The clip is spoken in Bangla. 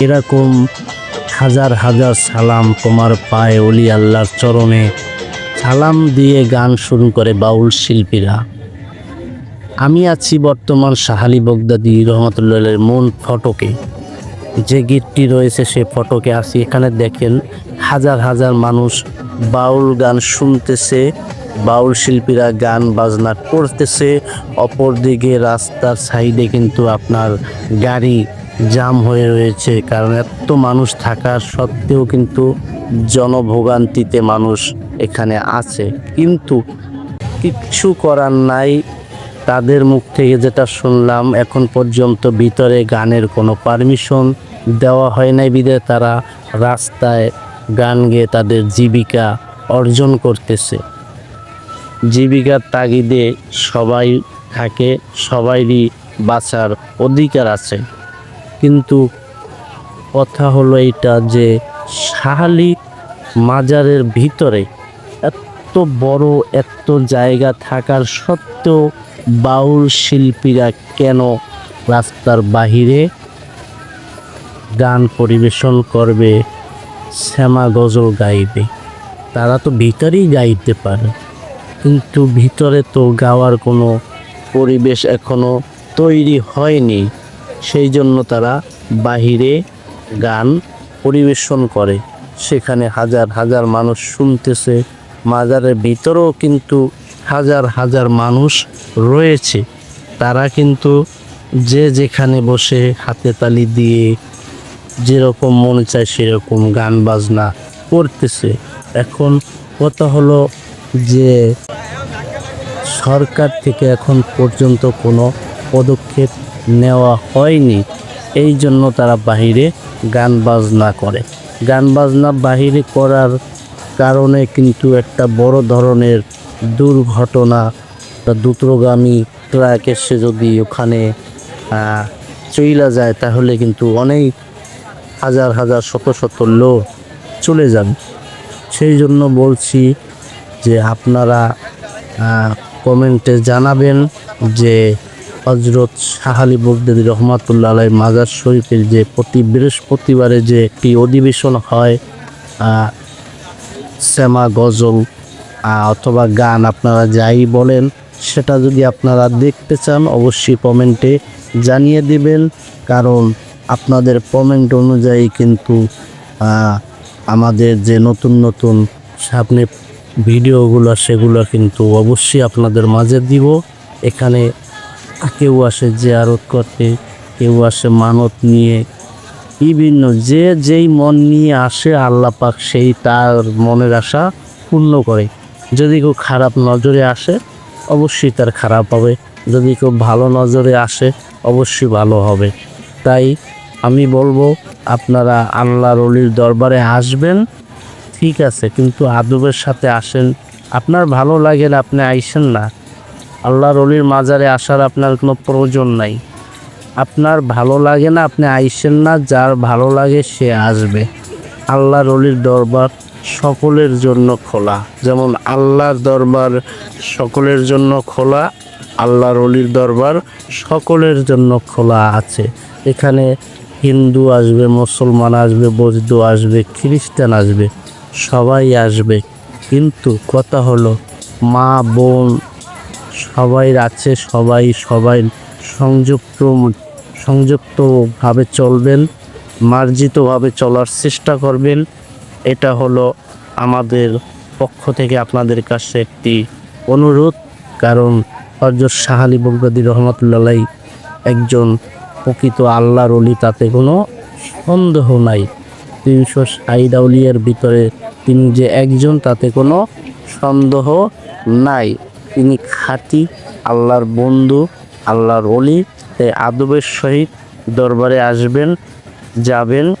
এরকম হাজার হাজার সালাম তোমার পায়ে অলি আল্লাহর চরণে। সালাম দিয়ে গান শুরু করে বাউল শিল্পীরা। আমি আছি বর্তমান সাহালি বগদাদি রহমতুল্লাহের মূল ফটকে। যে গীতটি রয়েছে সে ফটকে আছি। এখানে দেখেন হাজার হাজার মানুষ বাউল গান শুনতেছে, বাউল শিল্পীরা গান বাজনা করতেছে। অপরদিকে রাস্তার সাইডে কিন্তু আপনার গাড়ি জাম হয়ে রয়েছে, কারণ এত মানুষ থাকার সত্ত্বেও কিন্তু জনভোগান্তিতে মানুষ এখানে আছে। কিন্তু কিচ্ছু করার নাই। তাদের মুখ থেকে যেটা শুনলাম, এখন পর্যন্ত ভিতরে গানের কোনো পারমিশন দেওয়া হয় নাই বিদে তারা রাস্তায় গান গেয়ে তাদের জীবিকা অর্জন করতেছে। জীবিকার তাগিদে সবাই থাকে, সবাইরই বাঁচার অধিকার আছে। কিন্তু কথা হলো এইটা যে শাহালি মাজারের ভিতরে এত বড় এত জায়গা থাকার সত্ত্বেও বাউল শিল্পীরা কেন রাস্তার বাহিরে গান পরিবেশন করবে? শ্যামা গজল গাইবে। তারা তো ভিতরেই গাইতে পারে। কিন্তু ভিতরে তো গাওয়ার কোনো পরিবেশ এখনও তৈরি হয়নি। সেই জন্য তারা বাহিরে গান পরিবেশন করে। সেখানে হাজার হাজার মানুষ শুনতেছে। মাজারের ভিতরেও কিন্তু হাজার হাজার মানুষ রয়েছে। তারা কিন্তু যে যেখানে বসে হাতে তালি দিয়ে যেরকম মনে চায় সেরকম গান, বাজনা করতেছে। এখন কথা হলো যে সরকার থেকে এখন পর্যন্ত কোনো পদক্ষেপ নেওয়া হয়নি। এই জন্য তারা বাহিরে গান, বাজনা করে। গান, বাজনা বাহিরে করার কারণে কিন্তু একটা বড় ধরনের দুর্ঘটনা দ্রুতগামী ট্রাক এসে যদি ওখানে চইলা যায়, তাহলে কিন্তু অনেক হাজার হাজার, শত শত লোক চলে যাবে সেই জন্য বলছি যে আপনারা কমেন্টে জানাবেন যে হজরত শাহালি বগদাদি রহমাতুল্লাহ আলাই মাজার শরীফের যে প্রতি বৃহস্পতিবারে যে একটি অধিবেশন হয় শ্যামা গজল অথবা গান আপনারা যাই বলেন, সেটা যদি আপনারা দেখতে চান, অবশ্যই কমেন্টে জানিয়ে দেবেন। কারণ আপনাদের কমেন্ট অনুযায়ী কিন্তু আমাদের যে নতুন নতুন সামনে ভিডিওগুলো, সেগুলো কিন্তু অবশ্যই আপনাদের মাঝে দিব। এখানে কেউ আসে যে জিয়ারত করতে, কেউ আসে মানত নিয়ে, বিভিন্ন যে যেই মন নিয়ে আসে আল্লাহ পাক সেই তার মনের আশা পূর্ণ করে। যদি কেউ খারাপ নজরে আসে, অবশ্যই তার খারাপ হবে। যদি কেউ ভালো নজরে আসে, অবশ্যই ভালো হবে। তাই আমি বলব, আপনারা আল্লাহর অলির দরবারে আসবেন ঠিক আছে, কিন্তু আদবের সাথে আসেন। আপনার ভালো লাগে না আপনি আইসেন না। আল্লাহর অলির মাজারে আসার আপনার কোনো প্রয়োজন নাই। আপনার ভালো লাগে না, আপনি আইসেন না, যার ভালো লাগে সে আসবে। আল্লাহর অলির দরবার সকলের জন্য খোলা। যেমন আল্লাহর দরবার সকলের জন্য খোলা, আল্লাহর অলির দরবার সকলের জন্য খোলা আছে। এখানে হিন্দু আসবে, মুসলমান আসবে, বৌদ্ধ আসবে, খ্রিস্টান আসবে, সবাই আসবে। কিন্তু কথা হলো, মা, বোন সবাই আছে, সবাই সবাই সংযুক্ত, সংযুক্তভাবে চলবেন, মার্জিতভাবে চলার চেষ্টা করবেন। এটা হলো আমাদের পক্ষ থেকে আপনাদের কাছে একটি অনুরোধ। কারণ হজরত শাহ আলী রহমতুল্লাহ একজন প্রকৃত আল্লাহর অলি, তাতে কোনো সন্দেহ নাই। তিনশো সাইদাউলিয়ার ভিতরে তিনি যে একজন, তাতে কোনো সন্দেহ নাই। তিনি খাঁটি, আল্লাহর বন্ধু, আল্লাহর অলি। তাই আদবের সহিত দরবারে আসবেন, যাবেন।